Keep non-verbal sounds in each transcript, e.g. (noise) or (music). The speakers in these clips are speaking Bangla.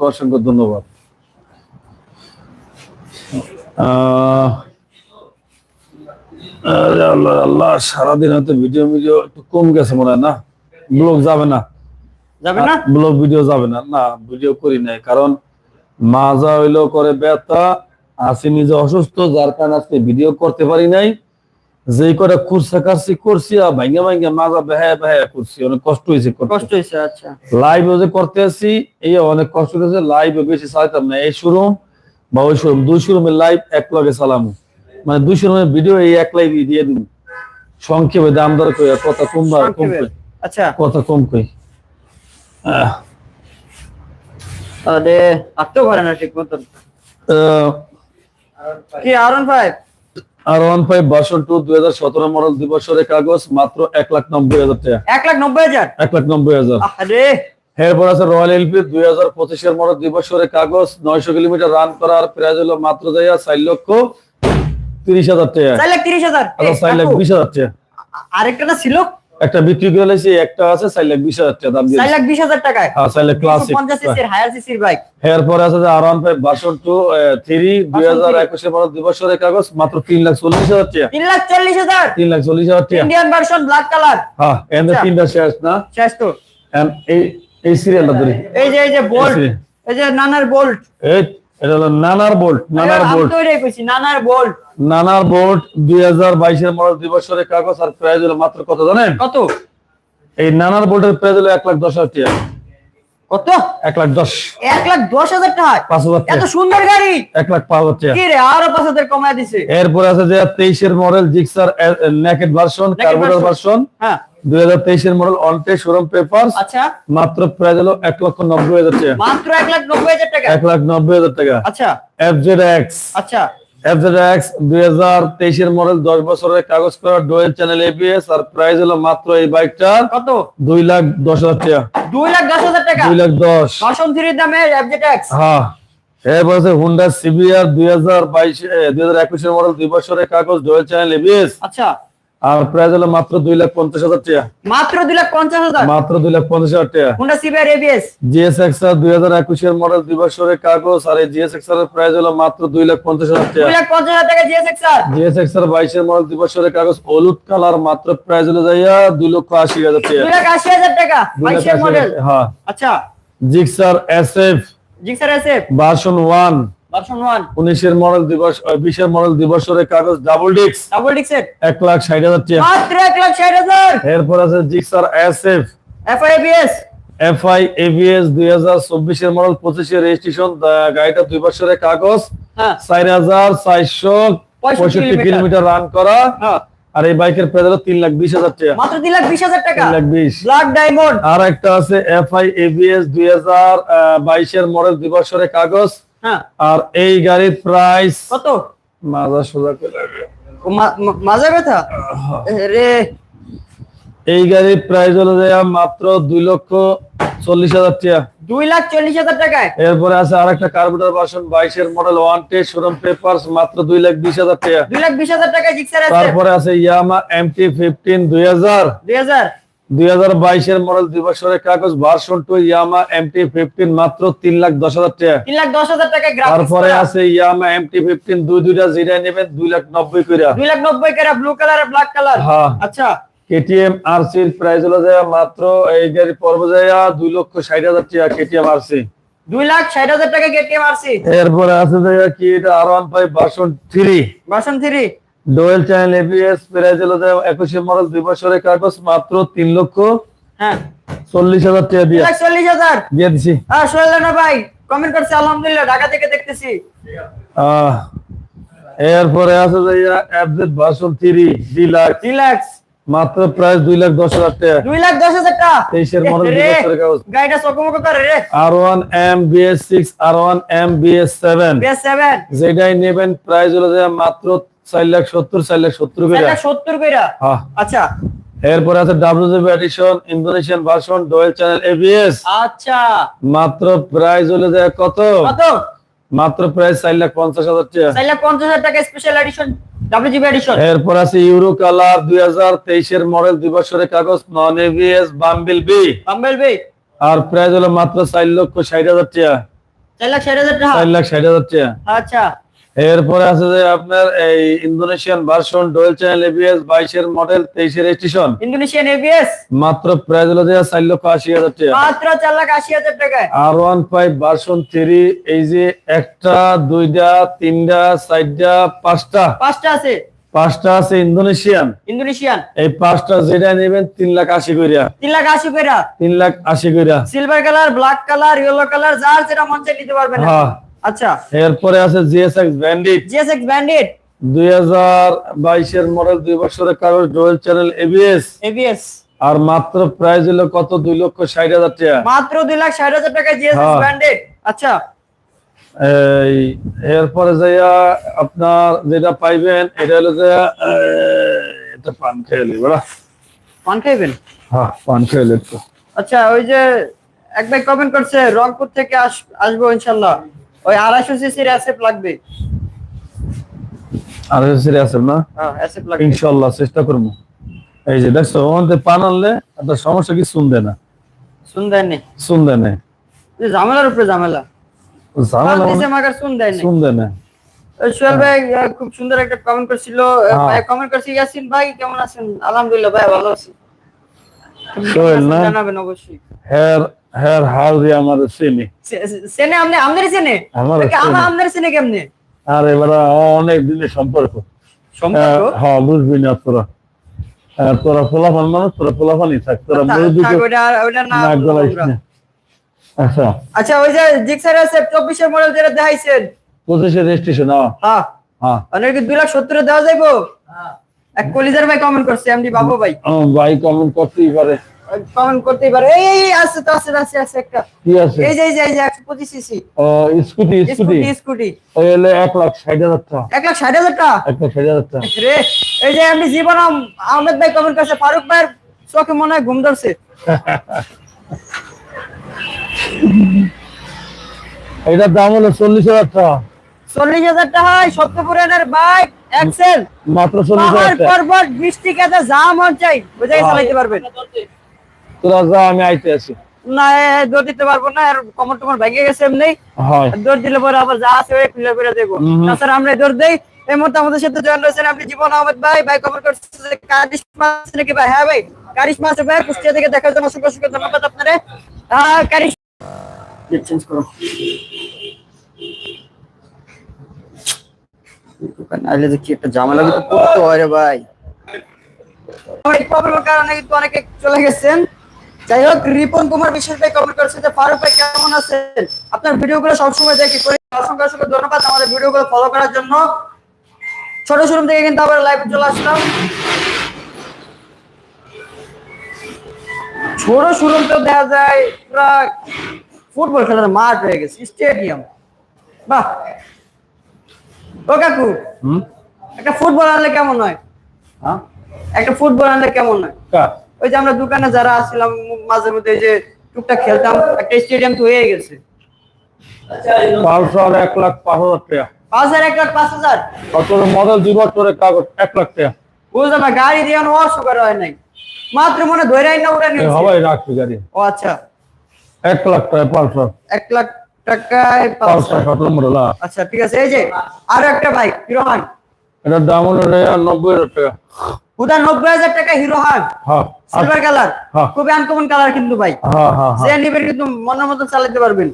অসংখ্য ধন্যবাদ। আল্লাহ আল্লাহ সারাদিন হয়তো ভিডিও ভিডিও একটু কম গেছে মনে হয় না? ব্লগ যাবে না? যাবে না? ব্লগ ভিডিও যাবে না? না ভিডিও করি নাই কারণ মাজা হইল করে ব্যথা আসি নিজে অসুস্থ যার কারণে আজকে ভিডিও করতে পারি নাই। যেই করে কুরসা কারসি করছি আর ভাঙ্গা ভাঙ্গা মাজা বেহায়া বেহায়া করছি অনেক কষ্ট হয়েছে কষ্ট হয়েছে আচ্ছা। লাইভ যে করতে আসি এই অনেক কষ্ট হয়েছে লাইভ বেশি চালাইতাম না। এই শোরুম বা ওই শোরুম দুই শোরুমের লাইভ এক লগে চালামু। মানে দুই শোরুমের ভিডিও এই এক লাইভ দিয়ে দিব সংক্ষেপে দাম দর কই কথা কম বা কম। কই? আচ্ছা। কথা কম কই। আরে হাঁটতেও পারে না ঠিক মতন কি আরন ফাইভ আর ওয়ান ফাইভ ভার্সন টু দুই হাজার সতেরো মডেল দুই বছরের কাগজ মাত্র এক লাখ নব্বই হাজার টাকা। এক লাখ নব্বই হাজার? এক লাখ নব্বই হাজার। এরপর আছে রয়্যাল এনফিল্ড দুই হাজার পঁচিশের মডেল দুই বছরের কাগজ নয়শো কিলোমিটার রান করার প্রাইস হলো মাত্র যাইয়া চার লক্ষ তিরিশ হাজার টাকা। চার লাখ তিরিশ হাজার। আচ্ছা চার লাখ বিশ হাজার টাকা। আরেকটা ছিল? একটা বিক্রি করে লাইছি একটা আছে চার লাখ বিশ হাজার টাকা দাম দিয়ে চার লাখ বিশ হাজার টাকায়? হ্যাঁ চার লাখ ক্লাসিক পঞ্চাশ সিসির হায়ার সিসির বাইক এরপরে আছে যে R one five version two three দুই হাজার একুশের মডেল দুই বছরের কাগজ মাত্র তিন লাখ চল্লিশ হাজার টাকা। তিন লাখ চল্লিশ হাজার। তিন লাখ চল্লিশ হাজার টাকা। ইন্ডিয়ান ভার্সন ব্ল্যাক কালার হ্যাঁ এখানে আচ্ছা। তিনটা শেষ না? শেষ তো। এই এই সিরিয়ালটা ধরি। এই যে এই যে বোল্ট এই যে। এই যে নানার বোল্ট এই এটা হলো নানার বোল্ট নানার বোল্ট। নানার বোল্ট। নানার বোল্ট দুই হাজার বাইশের মডেল দুই বছরের কাগজ আর প্রাইস হলো মাত্র কত জানেন? কত? এই নানার বোল্টের প্রাইস হলো এক লাখ দশ হাজার টাকা। কত? এক লাখ দশ। এক লাখ দশ হাজার টাকা পাঁচ হাজার এত সুন্দর গাড়ি। এক লাখ পাঁচ হাজার টাকা। কি রে আরও পাঁচ হাজার কমায় দিছে। এরপরে আছে যে তেইশের model Gixxer naked version version হ্যাঁ। দুই হাজার তেইশের মডেল অনটে শোরুম পেপার আচ্ছা। মাত্র প্রাইস হলো এক লক্ষ নব্বই হাজার টাকা। মাত্র এক লাখ নব্বই হাজার টাকা? এক লাখ নব্বই হাজার টাকা। আচ্ছা। এফ জেড এক্স আচ্ছা। এফজেড দুই হাজার তেইশের মডেল দশ বছরের কাগজ করা ডোয়েল চ্যানেল এবিএস আর প্রাইস হলো মাত্র এই বাইকটার কত? দুই লাখ দশ হাজার টাকা। দুই লাখ দশ হাজার টাকা? দুই লাখ দশ। দশম থ্রির দামে এফজেড হ্যাঁ। এরপর আছে হুন্ডা সিবিআর দুই হাজার বাইশে দুই হাজার একুশের মডেল দুই বছরের কাগজ ডোয়েল চ্যানেল এবিএস আচ্ছা। আর প্রাইস হলো মাত্র দুই লাখ পঞ্চাশ হাজার টাকা। মাত্র দুই লাখ পঞ্চাশ হাজার? মাত্র দুই লাখ পঞ্চাশ হাজার টাকা। Honda CBR ABS GS X R দুই হাজার একুশের মডেল দুই বছরের কাগজ আর এই জিএস এক্সের প্রাইস হলো মাত্র দুই লাখ পঞ্চাশ হাজার দুই টাকা লাখ পঞ্চাশ হাজার টাকা জিএস এক্স আর জিএস এক্সের বাইশের মডেল দুই বছরের কাগজ হলুদ কালার মাত্র প্রাইস হলো যাইয়া দুই লক্ষ আশি হাজার টাকা। দুই লাখ আশি হাজার টাকা দুই বাইশের মডেল হ্যাঁ। আচ্ছা। Gixxer S F Gixxer SF version one উনিশের মডেল দিবস বিশের মডেল দিবসের কাগজ ডাবল ডিক্স ডাবল ডিক্সের এক লাখ ষাট হাজার মাত্র এক লাখ ষাট হাজার। এরপর আছে Gixxer S F FI ABS F I ABS দুই হাজার চব্বিশের মডেল পঁচিশের রেজিস্ট্রেশন গাড়িটা দুই বছরের কাগজ। চার হাজার চারশো পঁয়ষট্টি কিলোমিটার। রান করা। হ্যাঁ। আর এই বাইকের প্রাইস হলো তিন লাখ বিশ হাজার টাকা মাত্র তিন লাখ বিশ হাজার টাকা। তিন লাখ বিশ। ব্ল্যাক ডায়মন্ড আর একটা আছে এফ আই এভিএস দুই হাজার বাইশের মডেল দুই বছরের কাগজ। আর এই গাড়ির প্রাইস কত? মাজা সোজা করে মাজা ব্যথা রে। এই গাড়ির প্রাইস হলো যে মাত্র দুই লক্ষ চল্লিশ হাজার টাকা। দুই লাখ চল্লিশ হাজার টাকায়? এরপরে আছে আর একটা কার্বোটার ভার্সন বাইশের মডেল ওয়ান টে শোরুম পেপার মাত্র দুই লাখ বিশ হাজার টাকা। দুই লাখ বিশ হাজার টাকায় তারপরে আছে ইয়ামা এমটি ফিফটিন দুই হাজার। দুই হাজার? দুই হাজার বাইশের মডেল দুই বছরের কাগজ version two Yamaha MT fifteen মাত্র তিন লাখ দশ হাজার টাকা। তিন লাখ দশ হাজার টাকায় তারপরে আছে ইয়ামা এমটি ফিফটিন দুই দুইটা যেটা নেবেন দুই লাখ নব্বই করে দুই লাখ নব্বই কারা ব্লু কালার ব্ল্যাক কালার হ্যাঁ। আচ্ছা। কেটিএম আরসির প্রাইস হলো যে মাত্র এই গাড়ি পর্ব যায় দুই লক্ষ ষাট হাজার টাকা কেটিএম আরসি দুই লাখ ষাট হাজার টাকা কেটিএম আরসি এরপরে আছে কি এটা R one five version three version three dual channel ABS price হলো যে একুশে মডেল দুই বছরের কাগজ মাত্র তিন লক্ষ হ্যাঁ। চল্লিশ হাজার টাকা দিয়ে। চল্লিশ হাজার। দিয়ে দিছি। হ্যাঁ রানা ভাই কমেন্ট করছে আলহামদুলিল্লাহ ঢাকা থেকে দেখতেছি। এরপরে আছে যে update version three deluxe relax মাত্র প্রাইস দুই লাখ দশ হাজার টাকা। দুই লাখ দশ হাজার টাকা। তেইশের মডেল দুই বছরের কাগজ। গাড়িটা চকমক করে রে। R one M BS six R one M BS seven base seven যেটাই নেবেন প্রাইস হলো যে মাত্র চার লাখ সত্তর চার লাখ সত্তর করে। চার সত্তর হ্যাঁ। আচ্ছা। এরপরে আছে WGB edition Indonesian version dual channel ABS আচ্ছা। মাত্র প্রাইস হলো কত? কত? মাত্র প্রাইস চার লাখ পঞ্চাশ হাজার টাকা। চার লাখ পঞ্চাশ হাজার টাকা স্পেশাল এডিশন এরপর আছে ইউরো কালার দুই হাজার তেইশের মডেল দুই বছরের কাগজ নন এবিএস বাম্বিল বি বাম্বেল ভাই আর প্রাইস হলো মাত্র চার লক্ষ ষাট হাজার টাকা। চার লাখ ষাট হাজার টাকা। চার লাখ ষাট হাজার টাকা। আচ্ছা। এরপরে আছে যে আপনার এই Indonesian version dual channel ABS বাইশের মডেল তেইশের স্টেশন ইন্দোনেশিয়ান এবিএস মাত্র প্রাইস হলো যে চার লক্ষ আশি হাজার টাকা। মাত্র চার লাখ আশি হাজার টাকায় R one five version three এই যে একটা দুইটা তিনটা চারটা পাঁচটা। পাঁচটা আছে। পাঁচটা আছে ইন্দোনেশিয়ান। ইন্দোনেশিয়ান। এই পাঁচটা যেটা নেবেন তিন লাখ আশি করিয়া তিন লাখ আশি কইরা। তিন লাখ আশি করিয়া silver colour black colour yellow colour যার যেটা মন চাই নিতে পারবেন। হ্যাঁ। আচ্ছা। এরপরে আছে জিএসএক্স ব্যান্ডিট। জিএসএক্স দুই হাজার বাইশের মডেল দুই বছরের কাগজ ডোয়েল চ্যানেল এবিএস এবিএস আর মাত্র প্রাইস হলো কত? দুই লক্ষ ষাট হাজার টাকা। মাত্র দুই লাখ ষাট হাজার টাকায় জিএসএক্স হ্যাঁ। ব্যান্ডেড আচ্ছা। এই এরপরে যাইয়া আপনার যেটা পাইবেন এটা হলো যে এটা পান বড়া। পান খাইবেন? হ্যাঁ পান খেয়ালি একটু। আচ্ছা ওই যে এক ভাই কমেন্ট করছে রংপুর থেকে আসব ইনশাল্লাহ। ওই আড়াইশো সিসির অ্যাসেপ লাগবে। আর সিরে আছেন না? হ্যাঁ অ্যাসেপ লাগবে। ইনশাল্লাহ চেষ্টা করব। এই যে দেখছ ওখানে পান আনলে একটা সমস্যা কি শুনবে না? শুন দেয়নি শুনবে না। এই ঝামেলার উপরে ঝামেলা। ঝামেলা মানে দিছে মাগার শুন দেয়নি শুনবে না। সোহেল ভাই খুব সুন্দর একটা কমেন্ট করছিল। হ্যাঁ। কমেন্ট করছে ইয়াসিন ভাই কেমন আছেন? আলহামদুলিল্লাহ ভাই ভালো আছি। সোহেল না? জানাবেন অবশ্যই। হেয়ার হেয়ার হাউ দিয়ে আমার চিনি। সেনে আমনে আমনের সেনে আমার চেনে। আমার আমনের সেনে কেমনে? আর এবারে অনেক দিনের সম্পর্ক। সম্পর্ক? হ্যাঁ, হ্যাঁ বুঝবি না তোরা। হ্যাঁ, তোরা পোলাপান মানুষ তোরা পোলাপানই থাক। তোরা। আচ্ছা। আচ্ছা ওই যে জিক্সার আছে চব্বিশের মডেল যেটা দেখাইছেন। পঁচিশে রেজিস্ট্রেশন হ্যাঁ। হ্যাঁ। অনেক কি দুই লাখ সত্তরে দেওয়া যাইবো? এক কলিজার ভাই কমেন্ট করছে এমডি বাবু ভাই। ভাই কমেন্ট করতেই পারে। কমেন্ট করতেই পারে। এই এই, আছে তো আছে আছে আছে একটা। কি আছে? এই যে এই যে এই যে একশো পঁচিশ সিসি ও, স্কুটি স্কুটি স্কুটি। ওই হলে এক লাখ ষাট হাজার টাকা। এক লাখ ষাট হাজার টাকা? এক লাখ ষাট হাজার টাকা। রে এই যে জীবন আহমেদ ভাই কমেন্ট করছে ফারুক ভাইয়ের চোখে মনে হয় ঘুম ধরছে। (laughs) এটার দাম হলো চল্লিশ হাজার টাকা। চল্লিশ হাজার টাকায় সত্যপুরানের বাইক এক্সেল মাত্র চল্লিশ পাহাড় হাজার টাকা। পর্বত বৃষ্টি কাদা যা মন চাই জায়গায় চালাইতে পারবেন। তোরা আমি আইতে আছি। না এ, দৌড় দিতে পারব না আর কমর টমর ভেঙে গেছে এমনি। হয়। দৌড় দিলে পরে আবার যা আছে ওই খুলে ফিরে দেবো। তাছাড়া আমরা দৌড় দেই। এই মুহূর্তে আমাদের সাথে জয়েন রয়েছেন আপনি জীবন আহমেদ ভাই। ভাই কমেন্ট করছে কারিশমা আছে নাকি ভাই? হ্যাঁ ভাই কারিশমা আছে ভাই কুষ্টিয়া থেকে দেখার জন্য অসংখ্য অসংখ্য ধন্যবাদ আপনারে। হ্যাঁ চেঞ্জ করো দোকানে একটা ঝামেলা কিন্তু করতে হয় রে ভাই। আমার কারণে কিন্তু অনেকে চলে গেছেন। যাই হোক রিপন কুমার বিশ্বাস ভাই কমেন্ট করেছে যে ফারুক ভাই কেমন আছেন? আপনার ভিডিওগুলো সবসময় দেখি করি। অসংখ্য অসংখ্য ধন্যবাদ আমাদের ভিডিওগুলো ফলো করার জন্য। ছোট শোরুম থেকে কিন্তু আবার লাইভ চলে আসলাম। ছোট শোরুম তো দেখা যায় পুরা ফুটবল খেলার মাঠ হয়ে গেছে স্টেডিয়াম বাহ। ও কাকু হুম? একটা ফুটবল আনলে কেমন হয়? হ্যাঁ? একটা ফুটবল আনলে কেমন হয়? ওই যে আমরা দোকানে যারা আসছিলাম মাঝে মধ্যে এই যে টুকটাক খেলতাম একটা স্টেডিয়াম তো হয়ে গেছে। পালসার এক লাখ পাঁচ হাজার টাকা। এক লাখ পাঁচ হাজার? অতর মডেল দুই বছরের কাগজ? এক লাখ টাকা। বুঝলাম না গাড়ি দিয়ে হয় নাই। মাত্র মনে ধরে না হবাই গাড়ি। ও আচ্ছা। এক লাখ টাকা পালসার এক লাখ টাকায় পাঁচ পালসার সতেরো মডেল। আচ্ছা ঠিক আছে এই যে আরও একটা বাইক হিরোহান এটার দাম হলো নব্বই হাজার টাকা। উদার নব্বই হাজার টাকা হিরোহান হ্যাঁ। Silver colour. খুবই আনকমন কালার কিন্তু ভাই। সে নিবেন কিন্তু মনের মতন চালাতে পারবেন।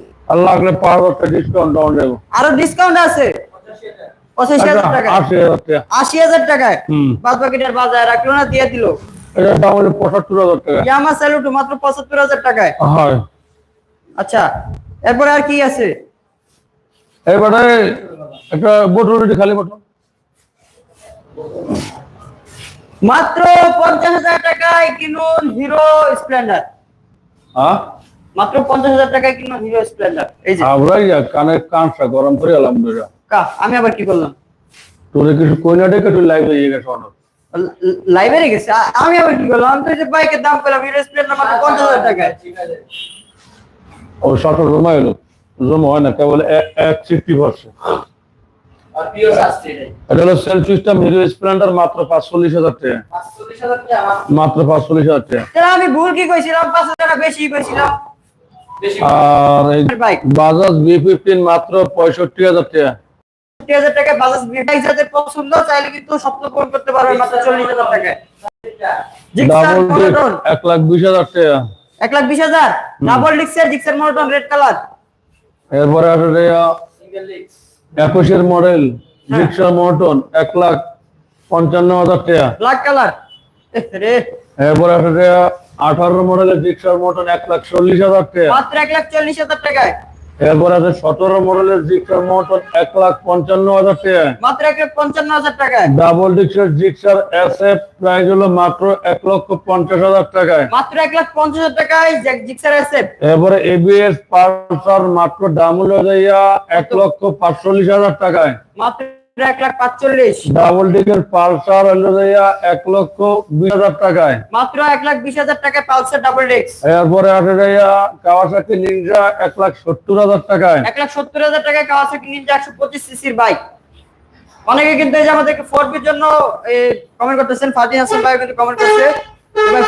লাগলে পাঁচ হাজার টাকা ডিসকাউন্ট ডাউন দেবো। আরও ডিসকাউন্ট আছে। পঁচাশি হাজার টাকা আশি হাজার টাকা। আশি হাজার টাকায়। বাদ বাকিটার বাজার রাখল না দিয়ে দিল। এটার দাম হলো পঁচাত্তর হাজার টাকা। ইয়ামা স্যালুট মাত্র পঁচাত্তর হাজার টাকায়। হয়। আচ্ছা এরপরে আর কি আছে? এবারে একটা বোটল খালি বোটল। মাত্র পঞ্চাশ হাজার টাকায় কিনুন হিরো স্প্লেন্ডার হ্যাঁ? মাত্র পঞ্চাশ হাজার টাকায় কিনুন হিরো স্প্লেন্ডার এই যে। আবরাই যা কানটা গরম করে এলাম কা আমি আবার কি করলাম? তোরে কিছু কইনা ডেকে তুই লাইভ হয়ে গেছে অনেক লাইব্রেরি গেছে? আমি আবার কি করলাম? আমি তো যে বাইকের দাম পেলাম হিরো স্প্লেন্ডার মাত্র পঞ্চাশ হাজার টাকায়। ও শত জমা এলো জমা হয় না কেবল এক- সিফটি ভরছে এটা হলো সেলফ সিস্টেম হিরো স্প্লেন্ডার মাত্র পাঁচচল্লিশ হাজার টাকা। পাঁচচল্লিশ হাজার টাকা মাত্র পাঁচচল্লিশ হাজার টাকা। আমি ভুল কি কইছিলাম? পাঁচ টাকা বেশি কইছিলাম। আর এই বাইক বাজাজ বি ফিফটিন মাত্র পঁয়ষট্টি হাজার টাকা। হাজার বাজাজ বাইক যাদের পছন্দ চাইলে কিন্তু স্বপ্ন পূরণ করতে পারবেন মাত্র চল্লিশ হাজার টাকায়। ডাবল এক লাখ বিশ হাজার টাকা। এক লাখ বিশ হাজার। ডাবল ডিক্সের জিক্সার মনোটন রেড কালার এরপরে একুশের মডেল রিক্সা মটন এক লাখ পঞ্চান্ন হাজার টাকা। ব্ল্যাক কালার এরপর আঠারো মডেলের রিক্সার মটন এক লাখ চল্লিশ হাজার টাকা। মাত্র এক লাখ চল্লিশ হাজার টাকায়। এরপর আছে সতেরো মডেলের জিক্সার মোটর এক লাখ পঞ্চান্ন হাজার টাকা। মাত্র এক লাখ পঞ্চান্ন হাজার টাকায়। ডাবল ডিক্সার জিক্সার এস এফ প্রাইস হলো মাত্র এক লক্ষ পঞ্চাশ হাজার টাকায়। মাত্র এক লাখ পঞ্চাশ হাজার টাকায় জিক্সার এসএফ। এরপরে এবিএস পালসার মাত্র দাম হলো এক লক্ষ পাঁচচল্লিশ হাজার টাকায়। মাত্র এক লাখ পাঁচচল্লিশ। ডাবল ডিকের পালসার হলো এক লক্ষ বিশ হাজার টাকায়। মাত্র এক লাখ বিশ হাজার টাকায় পালসার ডাবল ডিক্স এরপরে আছে যাইয়া কাওয়াসাকি নিনজা এক লাখ সত্তর হাজার টাকায়। এক লাখ সত্তর হাজার টাকায় কাওয়াসাকি নিনজা একশো পঁচিশ সিসির বাইক অনেকে কিন্তু এই যে আমাদেরকে ফোর বির জন্য কমেন্ট করতেছেন ফাতি হাসান ভাই কিন্তু কমেন্ট করছে।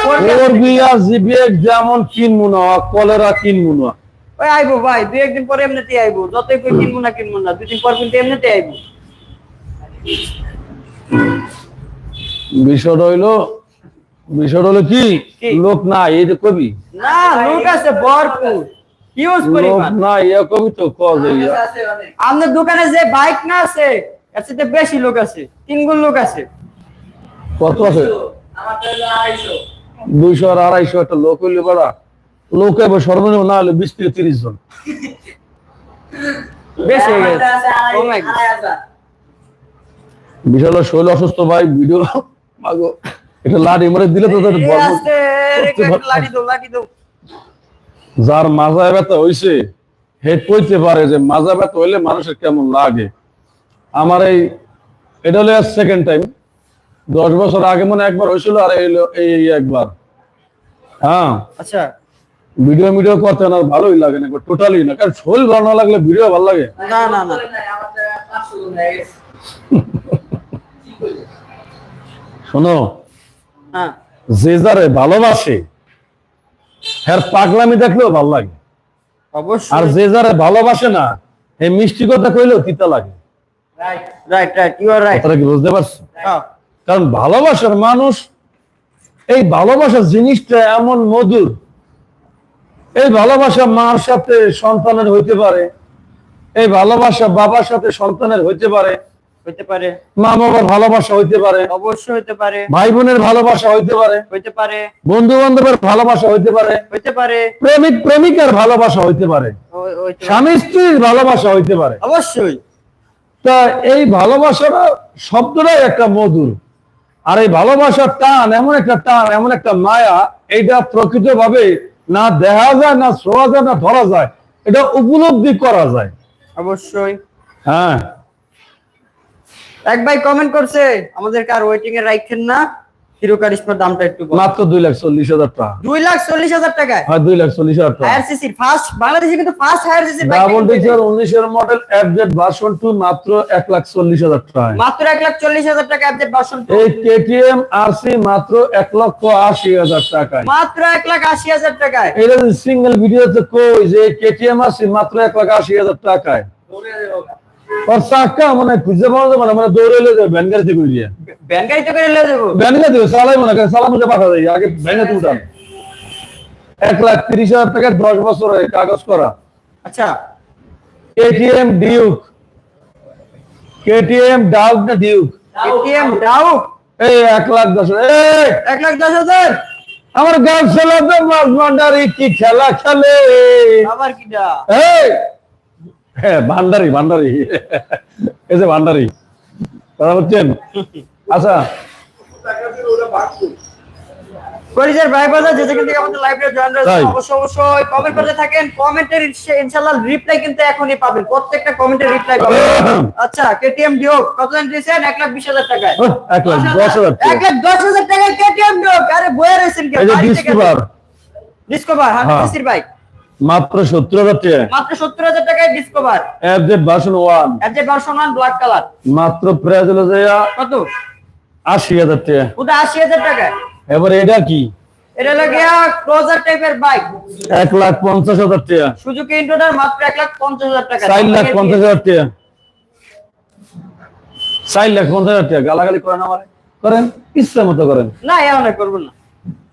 ফোর ফোর বি আর জিবিএক্স যেমন কিনবো না কলেরা কিনবো না। ওই আইবো ভাই দুই একদিন পরে এমনিতেই আইবো। যতই কই কিনবো না কিনবো না দুদিন পর কিন্তু এমনিতেই আইবো। বিষয়টা হইল বিষয়টা হলো কি? লোক না এই যে কবি। না লোক আছে ভরপুর হিউজ পরিমাণ। না ইয়া কবি তো কজ ইয়া আমাদের দোকানে যে বাইক না আছে এর সাথে বেশি লোক আছে তিন গুণ লোক আছে। কত আছে? দুইশো আর আড়াইশো একটা লোক হইলে বেড়া। লোক এবার সর্বনিম্ন না হলে বিশ থেকে তিরিশ জন। বেশি হয়ে গেছে। বিশাল শৈল অসুস্থ ভাই ভিডিও মাগো এটা লাড়ি মারে দিলে তো। যার মাজা ব্যথা হইছে হেড কইতে পারে যে মাজা ব্যথা হইলে মানুষের কেমন লাগে। আমার এই এটা হলো সেকেন্ড টাইম দশ বছর আগে মনে একবার হয়েছিল আর এই একবার। হ্যাঁ। আচ্ছা। ভিডিও ভিডিও করতে না ভালোই লাগে না টোটালি না। কারণ শরীর ভালো না লাগলে ভিডিও ভালো লাগে। না না না। (laughs) শোনো। হ্যাঁ। যে যারে ভালোবাসে হ্যার পাগলামি দেখলেও ভালো লাগে। আর যে যারে ভালোবাসে না এই মিষ্টি কথা কইলেও তিতা লাগে। বুঝতে পারছ? কারণ ভালোবাসার মানুষ এই ভালোবাসার জিনিসটা এমন মধুর। এই ভালোবাসা মার সাথে সন্তানের হইতে পারে এই ভালোবাসা বাবার সাথে সন্তানের হইতে পারে। হইতে পারে মা বাবার ভালোবাসা হইতে পারে অবশ্যই হইতে পারে ভাই বোনের ভালোবাসা হইতে পারে হইতে পারে বন্ধু বান্ধবের ভালোবাসা হইতে পারে হইতে পারে প্রেমিক প্রেমিকার ভালোবাসা হইতে পারে হই- হইতে পারে। স্বামী স্ত্রীর ভালোবাসা হইতে পারে অবশ্যই তা এই ভালোবাসাটা শব্দটাই একটা মধুর আর এই ভালোবাসার টান এমন একটা টান এমন একটা মায়া এইটা প্রকৃত ভাবে না দেখা যায় না শোয়া যায় না ধরা যায় এটা উপলব্ধি করা যায় অবশ্যই হ্যাঁ এক ভাই কমেন্ট করছে আমাদের কার ওয়েটিং এ রাখছেন না। হিরো কারিশমার দামটা একটু। মাত্র দুই লাখ চল্লিশ হাজার টাকা। দুই লাখ চল্লিশ হাজার টাকায়? হয় দুই লাখ চল্লিশ হাজার টাকা। হায়ার সিসির ফার্স্ট বাংলাদেশে কিন্তু ফার্স্ট হায়ার সিসির ডাবল ডিজার উনিশের মডেল এফজেড ভার্সন টু মাত্র এক লাখ চল্লিশ হাজার টাকা মাত্র এক লাখ চল্লিশ হাজার টাকা আপডেট ভার্সন এই কেটিএম আরসি মাত্র এক লক্ষ আশি হাজার টাকায়। মাত্র এক লাখ আশি হাজার টাকায়। এটা সিঙ্গেল ভিডিওতে কই যে কেটিএম আরসি মাত্র এক লাখ আশি হাজার টাকায়। ওর মানে খুঁজে পাওয়া যাবে না মানে দৌড়ে এলে যাবে ভ্যান গাড়িতে করিয়ে ব্যাংক গাড়িতে করে নিয়ে যাব? ভ্যান গাড়ি দেবে মনে করেন চালা মুখে পাঠা যায় আগে ভ্যান গাড়িতে উঠান। এক লাখ তিরিশ হাজার টাকা দশ বছরে কাগজ করা। আচ্ছা। KTM Duke. কেটিএম ডাউক না ডিউক? এটিএম দাও এই এক লাখ দশ এই! এক লাখ দশ হাজার? আমার ভান্ডারি কি খেলা খেলে? আবার কিটা? এই! হ্যাঁ ভান্ডারি ভান্ডারি। এই যে ভান্ডারি কথা বলছেন আচ্ছা। পরিচয় ভাই বাজার যে যেখান থেকে আমাদের লাইভে জয়েন রয়েছে অবশ্যই অবশ্যই কমেন্ট করতে থাকেন। কমেন্টের ইনশাআল্লাহ রিপ্লাই কিন্তু এখনই পাবেন। প্রত্যেকটা কমেন্টের রিপ্লাই পাবেন। আচ্ছা কেটিএম ডিও কত দাম দিয়েছেন? এক লাখ বিশ হাজার টাকায়। ওহ, এক লাখ দশ হাজার এক লাখ দশ হাজার টাকায় কেটিএম ডিও আরে বয়ে রয়েছেন কি ডিসকভার ডিসকভার হ্যাঁ। সিসির বাইক মাত্র সত্তর হাজার টাকা মাত্র সত্তর হাজার টাকায় Discover FZ version one version one black colour মাত্র প্রাইস হলো যে কত? আশি হাজার টাকা। ওটা আশি হাজার টাকা এবার এটা কি? এটা লাগে ক্লোজার টাইপের বাইক এক লাখ পঞ্চাশ হাজার টাকা। সুজুকি ইন্ট্রোটার মাত্র এক লাখ পঞ্চাশ হাজার টাকা চার লাখ পঞ্চাশ হাজার টাকা। চার লাখ পঞ্চাশ হাজার টাকা। গালাগালি করেন আমার। করেন? ইচ্ছা মতো করেন। না এমন করব না।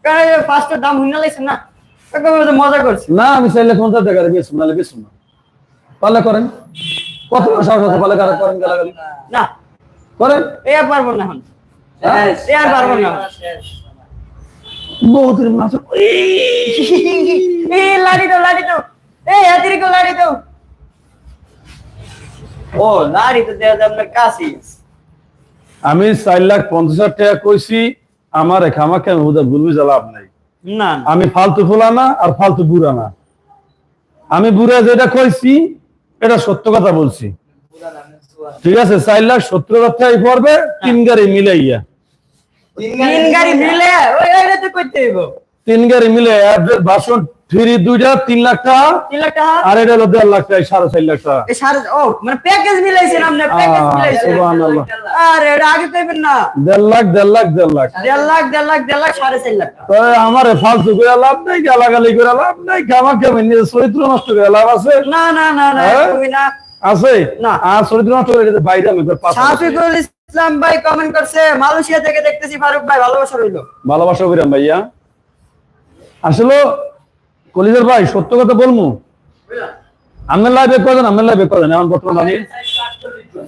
কারণ ফার্স্টের দাম হুইনা লাগছে না। মজা করছি। না আমি চার লাখ পঞ্চাশ টাকা নাহলে না। পালে করেন। কত সাহস আছে পালে কারা করেন গালাগালি? না। করেন। এ আর পারব না এখন। এ আর পারব না মাছ লাড়ি দাও লাড়ি কো লাড়ি দাও ও লাড়ি তো আপনার কাছে আমি চার লাখ পঞ্চাশ হাজার টাকা কইছি আমার খামাকে আমি হুদা বুলবি যা লাভ নাই। না আমি ফালতু ফুলা না আর ফালতু বুড়া না আমি বুড়া যেটা কইছি এটা সত্য কথা বলছি। ঠিক আছে চার লাখ সত্তর হাজার টাকা পড়বে তিন গাড়ি মিলে মিলাইয়া। তিন গাড়ি মিলে ওই ওই তো করতে হইব। তিন গাড়ি মিলে ভাষণ দুইটা তিন লাখ টাকা। তিন লাখ টাকা? আর এটা হলো দেড় লাখ টাকা সাড়ে চার লাখ টাকা। ও মানে প্যাকেজ মিলাইছেন আপনি প্যাকেজ মিলাইছেন। সুবহানাল্লাহ। আরে এটা আগে না। দেড় লাখ দেড় লাখ দেড় লাখ। দেড় লাখ দেড় লাখ দেড় লাখ সাড়ে চার লাখ তো আমার ফালতু করে লাভ নাই গালাগালি করে লাভ নাই খামা খামে নিজের চরিত্র নষ্ট করে লাভ আছে? না না না না হ্যাঁ? তুমি না। আছে? না। আর চরিত্র নষ্ট করে বাইরে আমি ইসলাম ভাই কমেন্ট করছে মালয়েশিয়া থেকে দেখতেছি ফারুক ভাই ভালোবাসা রইল। ভালোবাসা ভাইয়া। আসলে কলিজার ভাই সত্য কথা বলমু? আপনার লাইভে করেন আপনার লাইভে করেন এখন বর্তমান আমি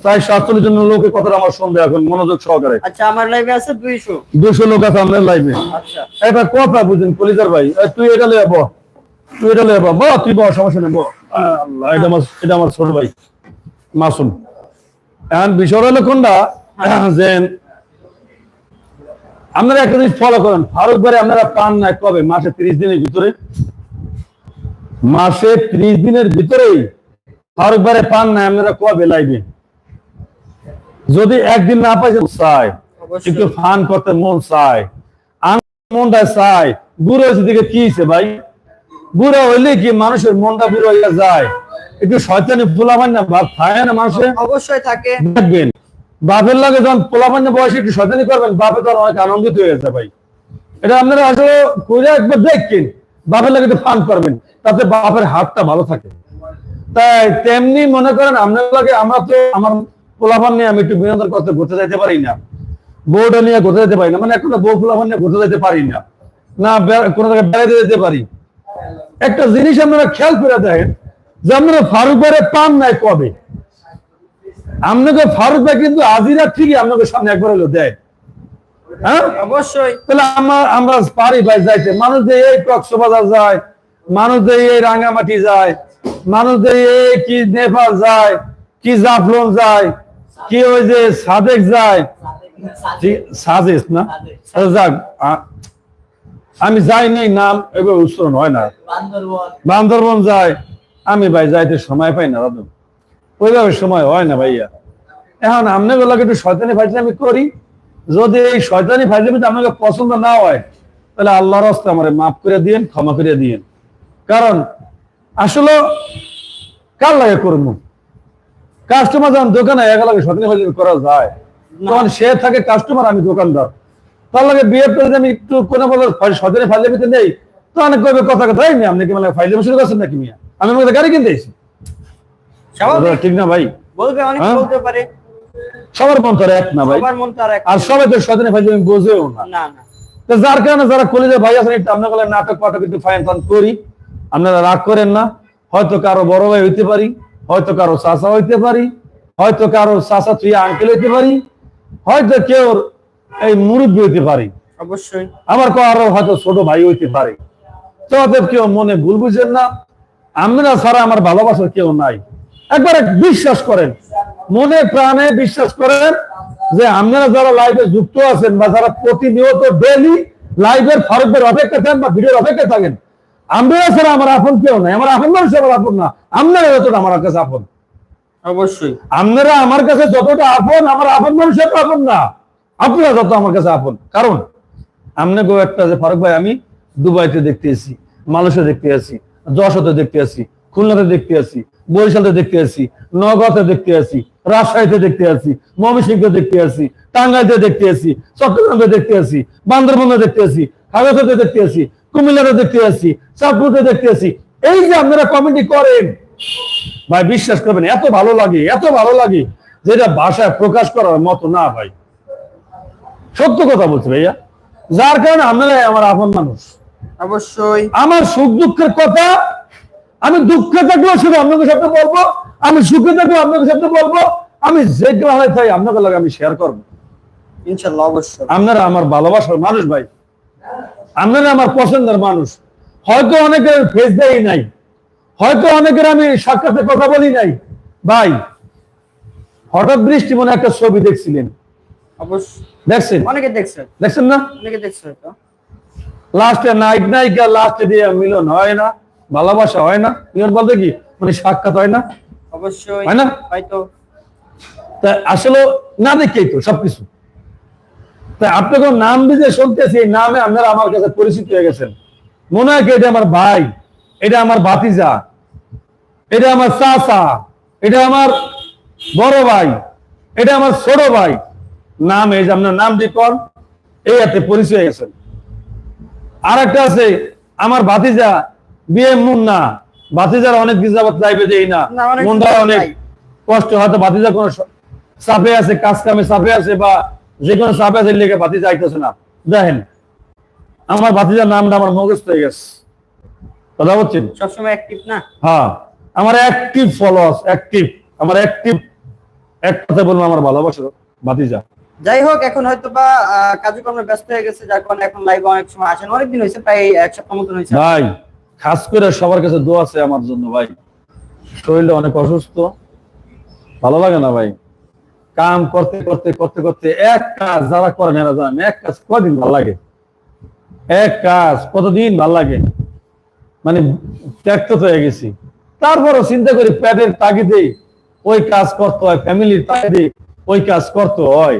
প্রায় সাতচল্লিশ জন লোকের কথা আমার শুনবে এখন মনোযোগ সহকারে। আচ্ছা আমার লাইভে আছে দুইশো। দুশো লোক আছে লাইভে। আচ্ছা। এবার কথা বুঝেন? কলিজার ভাই তুই এটা লয়ে বহ তুই এটা লয়ে বহ বহ তুই বহ সমস্যা নেই বহ আল্লাহ এটা আমার এটা আমার ছোট ভাই মাসুম। এখন বিষয় হলো কোনটা? যে আপনারা একটা জিনিস ফলো করেন। ফারুক ভাই আপনারা পান না কবে? মাসে ত্রিশ দিনের ভিতরে। মাসে ত্রিশ দিনের ভিতরেই ফারুক ভাই পান না আপনারা কবে লাইবে যদি একদিন না পাই চায়। একটু ফান করতে মন চায় মনটা চায় বুড়ো হয়েছে দিকে কি ভাই? বুড়ো হইলে কি মানুষের মনটা বুড়ো হইয়া যায়? একটু শয়তানি ফুলাবান না ভাব না মানুষের অবশ্যই থাকে। দেখবেন বাপের লাগে যখন পোলাপান্য বয়সে একটু শয়তানি করবেন বাপে তো অনেক আনন্দিত হয়ে গেছে ভাই। এটা আপনারা আসলে করে একবার দেখছেন বাপের লাগে একটু ফান করবেন। তাতে বাপের হাতটা ভালো থাকে। তাই তেমনি মনে করেন আপনার লাগে আমরা তো আমার পোলাপান নিয়ে আমি একটু বিনোদন করতে ঘুরতে যাইতে পারি না। বউটা নিয়ে ঘুরতে যেতে পারি না। মানে একটা বউ পোলাপান নিয়ে ঘুরতে যেতে পারি না। না কোনো জায়গায় বেড়াতে যেতে পারি। একটা জিনিস আপনারা খেয়াল করে দেখেন যে আপনারা ফারুক ভাইরে পান নাই কবে? আপনাকে ফারুক ভাই কিন্তু আজিরা ঠিকই আপনাকে সামনে একবার হলো দেয়। হ্যাঁ? অবশ্যই। তাহলে আমরা আমরা পারি ভাই যাইতে। মানুষ যে এই কক্সবাজার যায় মানুষ যে এই রাঙ্গামাটি যায় মানুষ যে এই কি নেপাল যায় কি জাফলন যায় কি ওই যে সাদেক যায়। সাজেস না? আচ্ছা, যাক আমি যাই নাই নাম এবার উচ্চারণ হয় না। বান্দরবন যায় আমি ভাই যাইতে সময় পাই না দাদু। ওইভাবে সময় হয় না ভাইয়া। এখন আপনি গুলোকে একটু শয়তানি ফাইজলামি করি। যদি এই শয়তানি ফাইজলামি আপনাকে পছন্দ না হয় তাহলে আল্লাহর হস্তে আমার মাফ করে দিয়েন ক্ষমা করে দিয়েন। কারণ আসলে কার লাগে করব কাস্টমার যখন দোকানে একেলগে শয়তানি ফাইজলামি করা যায় তখন সে থাকে কাস্টমার আমি দোকানদার। তার লাগে বিয়ে করে আমি একটু কোনো বলো শয়তানি ফাইজলামিতে নেই তো অনেক কবে কথা কথা নেই আপনি কি মানে ফাইজলামি শুরু করছেন নাকি মিয়া? আমি আমাকে গাড়ি কিনতে এসেছি ঠিক না ভাই। হ্যাঁ? বলতে পারে। সবার মন তো এক না ভাই। মন আর সবাই তো শয়তানি ফাইজলামি বোঝেও না। না না। তো যার কারণে যারা কলেজে ভাই আছেন একটু আপনার নাটক পাটক একটু ফাইন ফান করি। আপনারা রাগ করেন না। হয়তো কারও বড় ভাই হইতে পারি হয়তো কারও চাচা হইতে পারি হয়তো কারও চাচা তুই আঙ্কেল হইতে পারি হয়তো কেউ এই মুরব্বী হইতে পারি। অবশ্যই। আমার কারও হয়তো ছোট ভাই হইতে পারে। তো অতএব কেউ মনে ভুল বুঝেন না। আমরা ছাড়া আমার ভালোবাসার কেউ নাই। একবার বিশ্বাস করেন। মনে প্রাণে বিশ্বাস করেন যে আপনারা যারা লাইভে যুক্ত আছেন বা যারা প্রতিনিয়ত ডেলি লাইভের ফারুকের অপেক্ষা থাকেন বা ভিডিওর অপেক্ষা থাকেন আমরা ছাড়া আমার আপন কেউ নাই আমার আপন মানুষ আমার আপন না আপনারা যতটা আমার কাছে আপন অবশ্যই আপনারা আমার কাছে যতটা আপন আমার আপন মানুষের আপন না আপনারা যত আমার কাছে আপন কারণ আপনাকে একটা যে ফারুক ভাই আমি দুবাইতে দেখতে এসেছি মালয়েশিয়া দেখতে আসি যশোতে দেখতে আসি খুলনাতে দেখতে আসি বরিশালে দেখতে আসি নগরতে দেখতে আসি রাজশাহীতে দেখতে আসি ময়মনসিংহতে দেখতে আসি টাঙ্গাইতে দেখতে আসি চট্টগ্রামে দেখতে আসি বান্দরবনে দেখতে আসি খাগড়াতে দেখতে আসি কুমিল্লাতে দেখতে আসি চাঁদপুরতে দেখতে আসি। এই যে আপনারা কমেন্টি করেন ভাই বিশ্বাস করবেন এত ভালো লাগে এত ভালো লাগে যেটা ভাষায় প্রকাশ করার মতো না ভাই। সত্য কথা বলছি ভাইয়া। যার কারণে আপনারাই আমার আপন মানুষ। অবশ্যই। আমার সুখ দুঃখের কথা আমি দুঃখে থাকলেও শুধু আপনাকে সাথে বলব আমি সুখে থাকলেও আপনাকে সাথে বলব আমি যে গ্রহে থাই আপনাকে লাগে আমি শেয়ার করব। ইনশাল্লাহ অবশ্যই। আপনারা আমার ভালোবাসার মানুষ ভাই। আপনারা আমার পছন্দের মানুষ। হয়তো অনেকের ফেস দেই নাই। হয়তো অনেকের আমি সাক্ষাতে কথা বলি নাই। ভাই হঠাৎ বৃষ্টি মনে একটা ছবি দেখছিলেন। দেখছেন? অনেকে দেখছে দেখছেন না? অনেকে দেখছে লাস্টে নায়ক নায়িকা লাস্টে দিয়ে মিলন হয় না ভালোবাসা হয় না। মিলন বলতে কি? মানে সাক্ষাৎ হয় না। অবশ্যই। হয় না? হয়তো। তা আসলে না দেখেই তো সবকিছু। তা আপনি কোন নাম দিয়ে শুনতেছি এই নামে আপনারা আমার কাছে পরিচিত হয়ে গেছেন। মনে হয় এটা আমার ভাই এটা আমার ভাতিজা এটা আমার চাচা এটা আমার বড় ভাই এটা আমার ছোট ভাই। নাম এই যে আপনার নাম দিয়ে কর এই হাতে পরিচয় হয়ে গেছেন আর একটা আছে আমার ভাতিজা বিয়ে মুন্না। ভাতিজার অনেক যাবত লাইফে দেই না না, অনেক। কষ্ট হয়তো ভাতিজা কোনো চাপে আছে কাজ কামে চাপে আছে বা যে কোনো আছে লেগে ভাতিজা আইতেছে না। দেখেন আমার ভাতিজার নামটা আমার মুখস্থ হয়ে গেছে। কথা বলছেন? সবসময় অ্যাক্টিভ না? হ্যাঁ আমার অ্যাক্টিভ ফলোয়ার্স অ্যাক্টিভ আমার অ্যাক্টিভ এক কথা বলব আমার ভালোবাসা ভাতিজা। যাই হোক এখন হয়তো বা কাজকর্মে ব্যস্ত হয়ে গেছে যার কারণে এখন লাইভ অনেক সময় আসেন। অনেকদিন হয়েছে প্রায় এক সপ্তাহ মতন হয়েছে। ভাই খাস করে সবার কাছে দোয়া আছে আমার জন্য ভাই। শরীরটা অনেক অসুস্থ। ভালো লাগে না ভাই? কাম করতে করতে করতে করতে এক কাজ যারা করেন এরা জানেন, এক কাজ কদিন ভালো লাগে? এক কাজ কতদিন ভালো লাগে? মানে ত্যাক্ত হয়ে গেছি। তারপরও চিন্তা করি পেটের তাগিদে ওই কাজ করতে হয়, ফ্যামিলির তাগিদে ওই কাজ করতে হয়।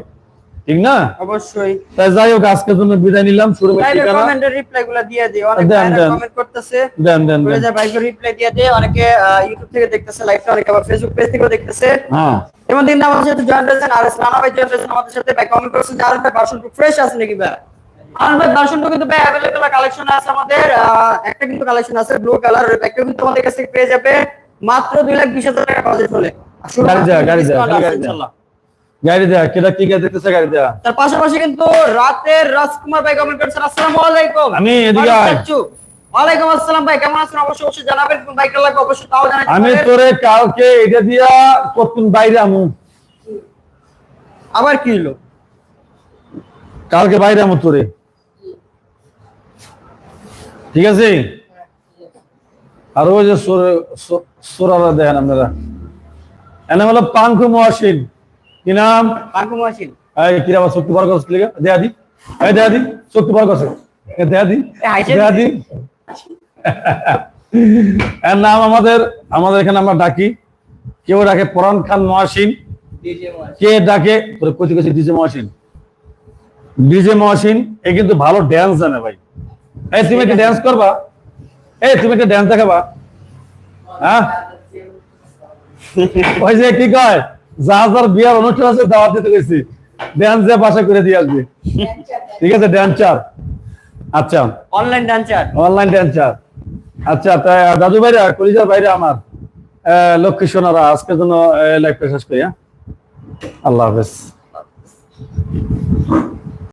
ঠিক না? অবশ্যই। তাই যাই হোক আজকের জন্য বিদায় নিলাম। শুরু ঠিকানা কমেন্টের রিপ্লাই গুলো দিয়ে দিই অনেক দেন। কমেন্ট করতেছে। দেন দেন দেন। যায় ভাইকে রিপ্লাই দিয়ে দেয় অনেকে ইউটিউব থেকে দেখতেছে লাইভটা অনেকে আবার ফেসবুক পেজ থেকেও দেখতেছে। হ্যাঁ। এমন দিন আমাদের সাথে জয়েন হয়েছেন আর রানা ভাই জয়েন হয়েছেন আমাদের সাথে ভাই কমেন্ট করেছেন যে ভাই ভার্সন টু ফ্রেশ আছে নাকি ভাই? আরন ভাই ভার্সন কিন্তু ভাই অ্যাভেলেবল কালেকশন আছে আমাদের একটা কিন্তু কালেকশন আছে ব্লু কালার ব্যাগটা কিন্তু আমাদের কাছে পেয়ে যাবে। মাত্র দুই লাখ বিশ হাজার টাকা বাজেট হলে। গাড়ি দেয়া, গাড়ি discount আছে গাড়ি দেয়া। কেটা কি গাড়ি দেখতেছে গাড়ি দেয়া? তার পাশাপাশি কিন্তু রাতের রাজকুমার ভাই কমেন্ট করেছেন আসসালামু আলাইকুম। আমি এদিকে। ওয়ালাইকুম আসসালাম ভাই কেমন আছেন? অবশ্যই অবশ্যই জানাবেন কোন বাইকটা লাগবে অবশ্যই তাও জানাতে আমি তোরে কালকে এটা দিয়া কতক্ষণ বাইরে আমু? আবার কি হলো? কালকে বাইরে আমু তোরে। ঠিক আছে? আর ওই যে সোরারা দেখেন আপনারা। এনে হলো পাঙ্কু মহাসিন কি নাম? পাঙ্কু মাসিন এই কিরা আমার শক্তি বার করছে লিগা? দেয়া দি। এই দেয়া দি। শক্তি বার করছে। এ দেয়া দি। দেয়া দি। এর নাম আমাদের আমাদের এখানে আমরা ডাকি। কেউ ডাকে পরান খান মহাসিন। কে ডাকে? তোরে কইতে কইতে ডিজে মহাসিন। ডিজে মহাসিন এ কিন্তু ভালো ড্যান্স জানে ভাই। এই তুমি একটা ড্যান্স করবা। এই তুমি একটা ড্যান্স দেখাবা। হ্যাঁ? ওই যে কি কয়? যা যার বিয়ার অনুষ্ঠান আছে দাওয়াত দিতে গেছি। ড্যান্স যে বাসা করে দিয়ে আসবে। ঠিক আছে ড্যান্সার আচ্ছা। অনলাইন ড্যান্সার অনলাইন ড্যান্সার আচ্ছা তাই দাদু ভাইরা কলিজার বাইরে আমার লক্ষ্মী সোনারা আজকের জন্য লাইফটা শেষ করি হ্যাঁ? আল্লাহ হাফেজ।